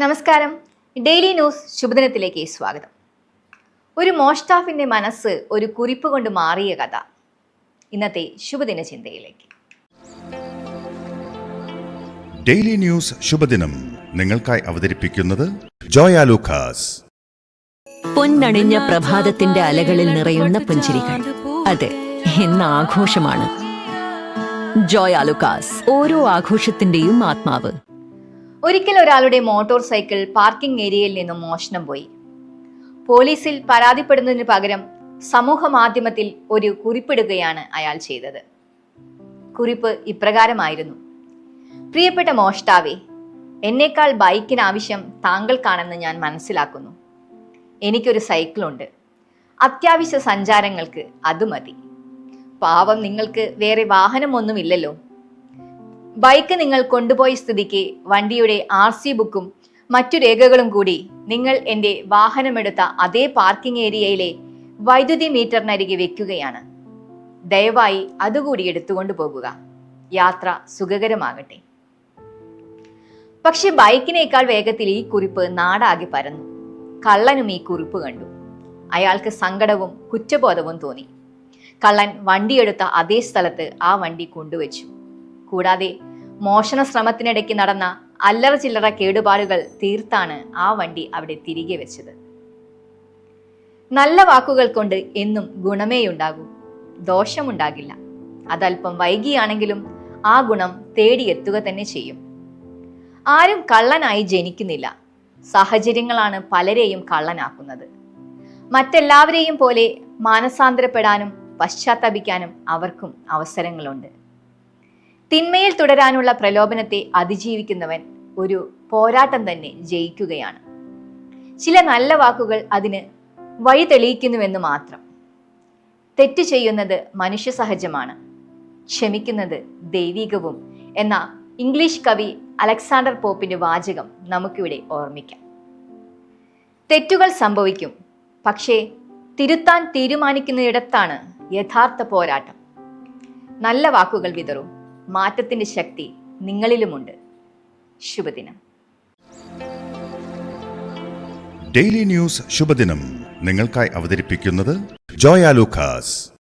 നമസ്കാരം. Daily news ശുഭദിനത്തിലേക്ക് സ്വാഗതം. ഒരു മോഷ്ടാഫിന്റെ മനസ്സ് ഒരു കുറിപ്പ് കൊണ്ട് മാറിയ കഥ. ഇന്നത്തെ ശുഭദിന ചിന്തയിലേക്ക്. ഡെയിലി ന്യൂസ് ശുഭദിനം നിങ്ങൾക്കായി അവതരിപ്പിക്കുന്നത് ജോയ ലൂക്കാസ്. പൊന്നണിഞ്ഞ പ്രഭാതത്തിന്റെ അലകളിൽ നിറയുന്ന പുഞ്ചിരികൾ. അതെ എന്ന ആഘോഷമാണ്. ജോയ് ആലുക്കാസ് ഓരോ ആഘോഷത്തിന്റെയും ആത്മാവ്. ഒരിക്കൽ ഒരാളുടെ മോട്ടോർ സൈക്കിൾ പാർക്കിംഗ് ഏരിയയിൽ നിന്നും മോഷണം പോയി. പോലീസിൽ പരാതിപ്പെടുന്നതിന് പകരം സമൂഹ മാധ്യമത്തിൽ ഒരു കുറിപ്പിടുകയാണ് അയാൾ ചെയ്തത്. കുറിപ്പ് ഇപ്രകാരമായിരുന്നു. പ്രിയപ്പെട്ട മോഷ്ടാവേ എന്നേക്കാൾ ബൈക്കിന് ആവശ്യം താങ്കൾക്കാണെന്ന് ഞാൻ മനസ്സിലാക്കുന്നു. എനിക്കൊരു സൈക്കിളുണ്ട്. അത്യാവശ്യ സഞ്ചാരങ്ങൾക്ക് അത് മതി. പാവം നിങ്ങൾക്ക് വേറെ വാഹനമൊന്നുമില്ലല്ലോ. ബൈക്ക് നിങ്ങൾ കൊണ്ടുപോയ സ്ഥിതിക്ക് വണ്ടിയുടെ ആർ സി ബുക്കും മറ്റു രേഖകളും കൂടി നിങ്ങൾ എന്റെ വാഹനമെടുത്ത അതേ പാർക്കിംഗ് ഏരിയയിലെ വൈദ്യുതി മീറ്ററിനരികെ വെക്കുകയാണ്. ദയവായി അതുകൂടി എടുത്തുകൊണ്ട് പോകുക. യാത്ര സുഖകരമാകട്ടെ. പക്ഷെ ബൈക്കിനേക്കാൾ വേഗത്തിൽ ഈ കുറിപ്പ് നാടാകെ പരന്നു. കള്ളനും ഈ കുറിപ്പ് കണ്ടു. അയാൾക്ക് സങ്കടവും കുറ്റബോധവും തോന്നി. കള്ളൻ വണ്ടിയെടുത്ത അതേ സ്ഥലത്ത് ആ വണ്ടി കൊണ്ടുവച്ചു. കൂടാതെ മോഷണ ശ്രമത്തിനിടയ്ക്ക് നടന്ന അല്ലറ ചില്ലറ കേടുപാടുകൾ തീർത്താണ് ആ വണ്ടി അവിടെ തിരികെ വെച്ചത്. നല്ല വാക്കുകൾ കൊണ്ട് എന്നും ഗുണമേ ഗുണമേയുണ്ടാകൂ. ദോഷമുണ്ടാകില്ല. അതല്പം വൈകിയാണെങ്കിലും ആ ഗുണം തേടിയെത്തുക തന്നെ ചെയ്യും. ആരും കള്ളനായി ജനിക്കുന്നില്ല. സാഹചര്യങ്ങളാണ് പലരെയും കള്ളനാക്കുന്നത്. മറ്റെല്ലാവരെയും പോലെ മാനസാന്തരപ്പെടാനും പശ്ചാത്തപിക്കാനും അവർക്കും അവസരങ്ങളുണ്ട്. തിന്മയിൽ തുടരാനുള്ള പ്രലോഭനത്തെ അതിജീവിക്കുന്നവൻ ഒരു പോരാട്ടം തന്നെ ജയിക്കുകയാണ്. ചില നല്ല വാക്കുകൾ അതിന് വഴി തെളിയിക്കുന്നുവെന്ന് മാത്രം. തെറ്റ് ചെയ്യുന്നത് മനുഷ്യ സഹജമാണ് ക്ഷമിക്കുന്നത് ദൈവികവും എന്ന ഇംഗ്ലീഷ് കവി അലക്സാണ്ടർ പോപ്പിന്റെ വാചകം നമുക്കിവിടെ ഓർമ്മിക്കാം. തെറ്റുകൾ സംഭവിക്കും പക്ഷേ തിരുത്താൻ തീരുമാനിക്കുന്നിടത്താണ് യഥാർത്ഥ പോരാട്ടം. നല്ല വാക്കുകൾ വിതറും. മാറ്റത്തിന്റെ ശക്തി നിങ്ങളിലുമുണ്ട്. ശുഭദിനം. ഡെയിലി ന്യൂസ് ശുഭദിനം നിങ്ങൾക്കായി അവതരിപ്പിക്കുന്നത് ജോയ ലൂക്കാസ്.